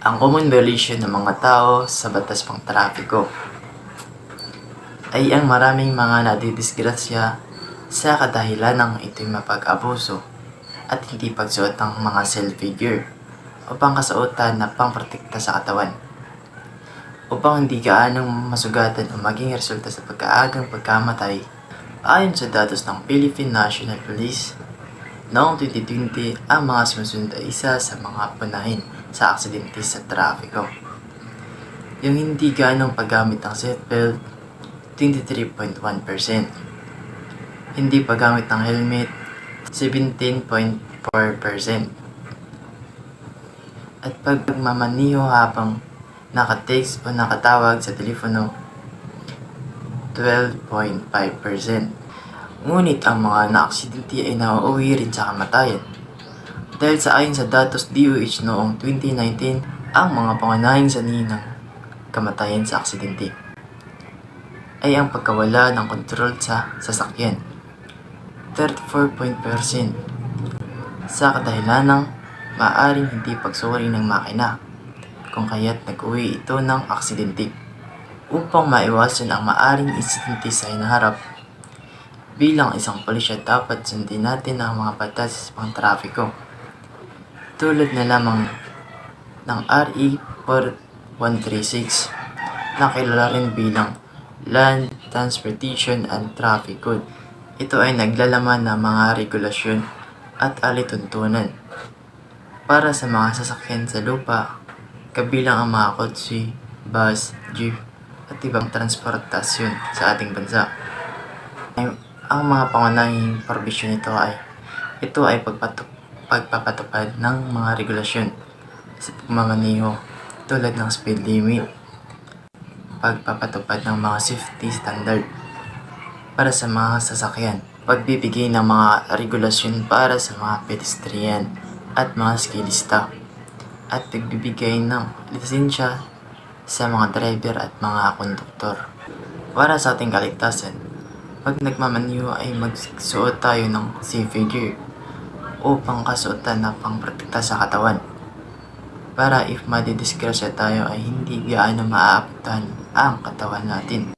Ang common violation ng mga tao sa batas pang trapiko ay ang maraming mga nadidisgrasya sa kadahilan ng ito'y mapag-abuso at hindi pagsuot ng mga self-figure o pangkasuotan na pangprotekta sa katawan upang hindi gaanong masugatan o maging resulta sa pagkaagang pagkamatay. Ayon sa datos ng Philippine National Police Noong 2020, ang mga sumusunod ay isa sa mga punahin sa aksidente sa trafiko. Yung hindi ganong paggamit ng seatbelt, 23.1%. Hindi paggamit ng helmet, 17.4%. At pagmamaniho habang nakatext o nakatawag sa telepono, 12.5%. Ngunit ang mga naaksidente ay nauuwi rin sa kamatayan. Dahil sa ayon sa datos DOH noong 2019, ang mga pangunahing sanhi ng kamatayan sa aksidente ay ang pagkawala ng kontrol sa sasakyan. 34% sa kadahilan ng maaaring hindi pagsuri ng makina kung kaya't nag-uwi ito ng aksidente. Upang maiwasan ang maaring insidente sa hinaharap, bilang isang pulisya dapat sundin natin ang mga batas pang trafiko. Tulad na lamang ng RE 4136 na kilala rin bilang Land Transportation and Traffic Code. Ito ay naglalaman ng mga regulasyon at alituntunan para sa mga sasakyan sa lupa, kabilang ang mga kotse, bus, jeep, at ibang transportasyon sa ating bansa. Ang mga pangunahing provision nito ay ito ay pagpatu pagpapatupad ng mga regulasyon sa pagmamaniho tulad ng speed limit, pagpapatupad ng mga safety standard para sa mga sasakyan, pagbibigay ng mga regulasyon para sa mga pedestrian at mga skilista, at pagbibigay ng lisensya sa mga driver at mga konduktor. Para sa ating kaligtasan, pag nagmamaniho ay magsuot tayo ng safe figure o pangkasuotan na pangprotekta sa katawan para if madidisgrasya tayo ay hindi gaano maaapektuhan ang katawan natin.